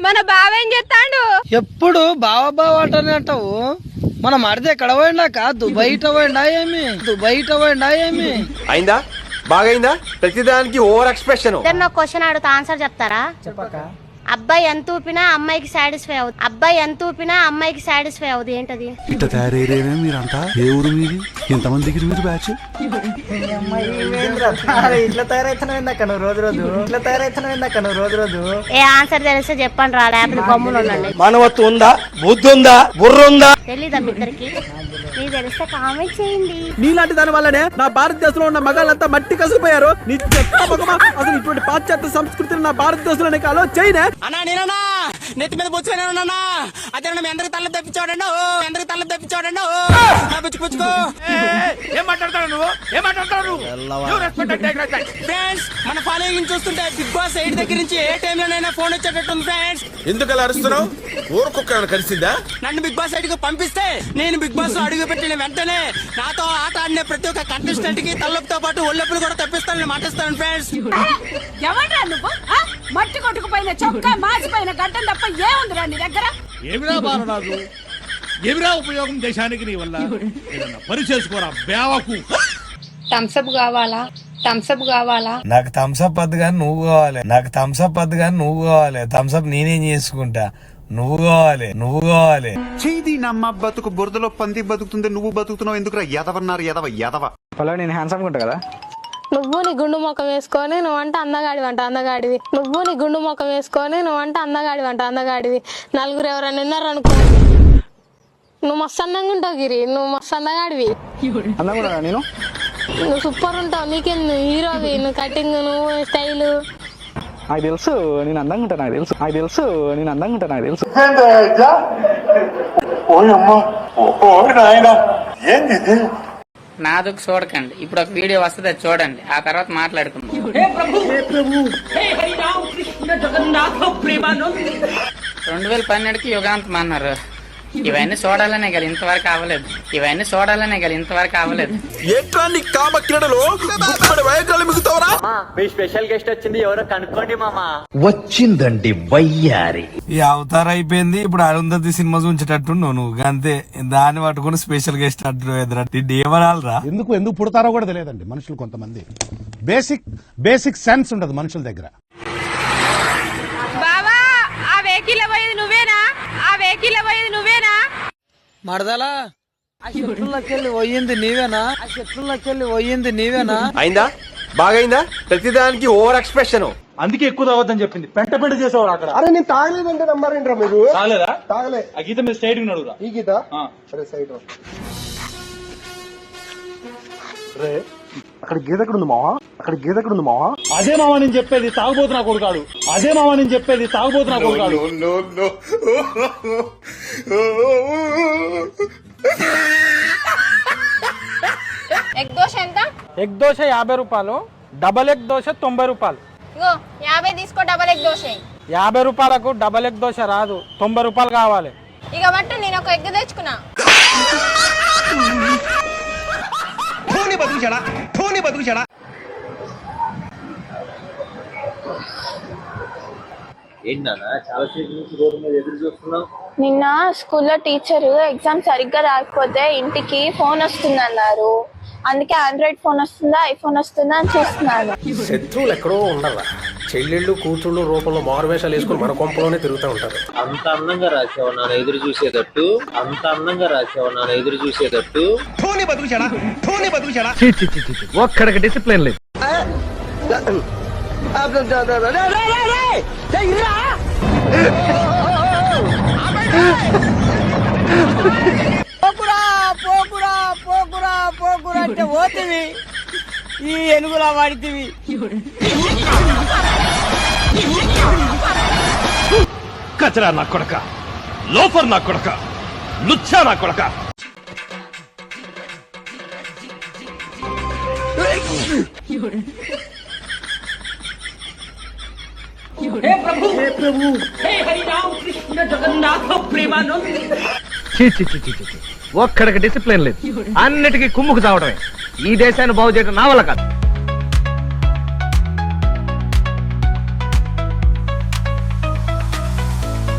మన బావ ఏం చెప్తాండు ఎప్పుడు బావ బావ అంటనే అంటావు? మన మరిది ఎక్కడ పోయిండాక దుబాయ్ ఇట పోయిండా ఏమి? దుబాయ్ ఇట పోయిండా ఏమి? అయిందా? బాగైందా? ప్రతిదానికి ఓవర్ ఎక్స్ప్రెషన్. నాకు క్వశ్చన్ అడుగుతా ఆన్సర్ చెప్తారా? అబ్బాయి ఎంత ఊపినా అమ్మాయికి సాటిస్ఫై అవుతుంది అబ్బాయి ఎంత ఊపినా అమ్మాయికి సాటిస్ఫై అవుతుంది ఏంటది? ఇట్ట తయారయ్యేమే మీరంతా? ఏ ఊరు మీది? ఎంతమంది దిగిరి మీరు బ్యాచ్ ఇట్లా తయారైతున్నావు నువ్వు రోజు రోజు ఇట్లా తయారైతున్నావు నువ్వు రోజు రోజు ఏ ఆన్సర్ తెలిస్తే చెప్పండి రా లేకపోతే గమ్మున ఉండండి. మానవత్వం ఉందా? బుద్ధి ఉందా? బుర్ర ఉందా? తెలీదా మీ ఇద్దరికి? మీకు తెలిస్తే కామెంట్ చేయండి. నీలాంటి దాని వల్లనే నా భారతదేశంలో ఉన్న మగాళ్ళంతా మట్టి కసిపోయారు నీ చెత్త మొగమా అసలు ఇటువంటి పాశ్చాత్య సంస్కృతిని నా భారతదేశంలోనే కాలో? చైనా అన్నా నేనన్నా. నెత్తి మీద బొచ్చుకొని ఉన్నా అదే మీ అందరికి తల్ల తెప్పించాడండి అందరికి తల్ల తెప్పించాడండి పుచ్చుకు పుచ్చుకో. ఏం మాట్లాడతావు నువ్వు? ఏం మాట్లాడతావు నువ్వు? ఫ్రెండ్స్ మన ఫాలోయింగ్ చూస్తుంటే బిగ్ బాస్ ఎయిట్ దగ్గర నుంచి ఏ టైంలోనైనా ఫోన్ వచ్చేటట్టుంది ఫ్రెండ్స్ ఎందుకు అలా అరుస్తున్నావు? ఊరు కుక్క కలిసిందా? నన్ను బిగ్ బాస్ ఎయిట్కు పంపిస్తే నేను బిగ్ బాస్లో అడుగు పెట్టిన వెంటనే నాతో ఆట ఆడిన ప్రతి ఒక్క కంటెస్టెంట్కి తల్లపుతో పాటు ఒళ్ళొప్పులు కూడా తప్పిస్తానని మాటిస్తాను ఫ్రెండ్స్ నువ్వు? ఆ? మట్టి కొట్టుకుపోయిన చొక్కా మాసిపోయిన గడ్డం తప్ప ఏముందిరా నీ దగ్గర? ఏమిరా బాలరాజు? ఏమిరా ఉపయోగం దేశానికి నీ వల్ల? ఏదన్నా పని చేసుకోరా బేవకు థమ్స్అప్ కావాలా? థమ్స్అప్ కావాలా? నాకు థమ్స్అప్ వద్దు కానీ నువ్వు కావాలి. నాకు థమ్స్అప్ వద్దు కానీ నువ్వు కావాలి. థమ్స్అప్ నేనేం చేసుకుంటా? నువ్వు కావాలి. నువ్వు కావాలి. చేది నమ్మ బతుకు బురదలో పంది బతుకుతుంది నువ్వు బతుకుతున్నావు ఎందుకురా? ఎదవన్నారు ఎదవ ఎదవ నేను హ్యాండ్సమ్ ఉంటా కదా? నువ్వు నీ గుండు మొక్క వేసుకొని నువ్వంటే అందగాడి వంట అందగాడివి. నువ్వు నీ గుండు మొక్క వేసుకొని నువ్వంటే అందగాడి వంట అందగాడివి. నలుగురు ఎవరైనా ఉన్నారు అనుకో? నువ్వు మస్తు అందంగా ఉంటావు గిరి నువ్వు మస్తు అందగాడివి. నేను? నువ్వు సూపర్ ఉంటావు నీకేం నువ్వు హీరోవి నువ్వు కటింగ్ నువ్వు స్టైల్. నాకు తెలుసు నేను అందంగా ఉంటా నాకు తెలుసు. నాకు తెలుసు నేను అందంగా ఉంటా నాకు తెలుసు. నాదుకు చూడకండి. ఇప్పుడు ఒక వీడియో వస్తుంది అది చూడండి. ఆ తర్వాత మాట్లాడుకుందాం. రెండు వేల పన్నెండుకి యుగాంతం అన్నారు. ఇవన్నీ చూడాలనే కదా ఇంతవరకు అవ్వలేదు. ఇవన్నీ చూడాలనే కదా ఇంతవరకు అవ్వలేదు. ఎట్లా నీ కామ క్రీడలు? మిగుతావరా మీ స్పెషల్ గెస్ట్ వచ్చింది ఎవరో కనుక్కోండి మామా. వచ్చిందండి వయ్యారి. ఈ అవతార్ అయిపోయింది ఇప్పుడు అరుంధతి సినిమా చూంచేటట్టు నువ్వు అంతే దాన్ని పట్టుకుని స్పెషల్ గెస్ట్ ఎదురా. ఏమనాలరా ఎందుకు ఎందుకు పుడతారో కూడా తెలియదండి మనుషులు కొంతమంది. బేసిక్ బేసిక్ సెన్స్ ఉండదు మనుషుల దగ్గర బావా ఆ వెహికల్ పోయేది నువ్వేనా పోయేది నువ్వేనా? మరదలా? ఆ చెట్లకెళ్ళి పోయింది నీవేనా? ఆ చెట్లకెళ్ళి పోయింది నీవేనా? అయిందా? బాగైందా? ప్రతిదానికి ఓవర్ ఎక్స్ప్రెషన్. అందుకే ఎక్కువ తాగొద్దని చెప్పింది. పెంట పెంట చేసేవారు అక్కడ. అరే నేను తాగలేదంటే నమ్మారేంట్రా మీరు తాగలేదా? తాగలే. ఆ గీత మీద సైడ్ ఉన్నాడు ఈ గీత? సరే సైడ్ రే అక్కడ గీత ఎక్కడ ఉంది మావా? అక్కడ గీత ఎక్కడ ఉంది మావా? అదే మామ నేను చెప్పేది తాగుబోతు నా కొడుకాడు అదే మామ నేను చెప్పేది తాగుబోతు నా కొడుకాడు ఎగ్ దోశ ఎంత? ఎగ్ దోశ యాభై రూపాయలు డబల్ ఎగ్ దోశ తొంభై రూపాయలు. ఇగో యాభై తీసుకో డబల్ ఎగ్ దోశ. యాభై రూపాయలకు డబల్ ఎగ్ దోశ రాదు తొంభై రూపాయలు కావాలి. ఇక బట్టు నేను ఒక ఎగ్ తెచ్చుకున్నా. నిన్న స్కూల్లో టీచర్ ఎగ్జామ్ సరిగ్గా రాకపోతే ఇంటికి ఫోన్ వస్తుంది అన్నారు అందుకే ఆండ్రాయిడ్ ఫోన్ వస్తుందా ఐఫోన్ వస్తుందా అని చూస్తున్నాను. శత్రువులు ఎక్కడో ఉండరా? చెల్లెళ్ళు కూతుళ్ళు రూపంలో మారువేషాలు వేసుకుని మన కొంపలోనే తిరుగుతూ ఉంటారు. అంత అందంగా రాసావు నాన్న ఎదురు చూసేటట్టు. అంత అందంగా రాసావు నాన్న ఎదురు చూసేటట్టు. ఒక్కడికి డిసిప్లిన్ లేదు. పోకురా పోకురా పోకురా పోకురా అంటే పోతివి ఈ ఎనుగులా వాడితివి. కచరా నా కొడక లోఫర్ నా కొడక లుచ్చా నా కొడక. ఒక్కడికి డిసిప్లిన్ లేదు. అన్నిటికీ కుమ్ముకు తావడమే ఈ దేశాన్ని బాగు చేయడం నా వల్ల కాదు.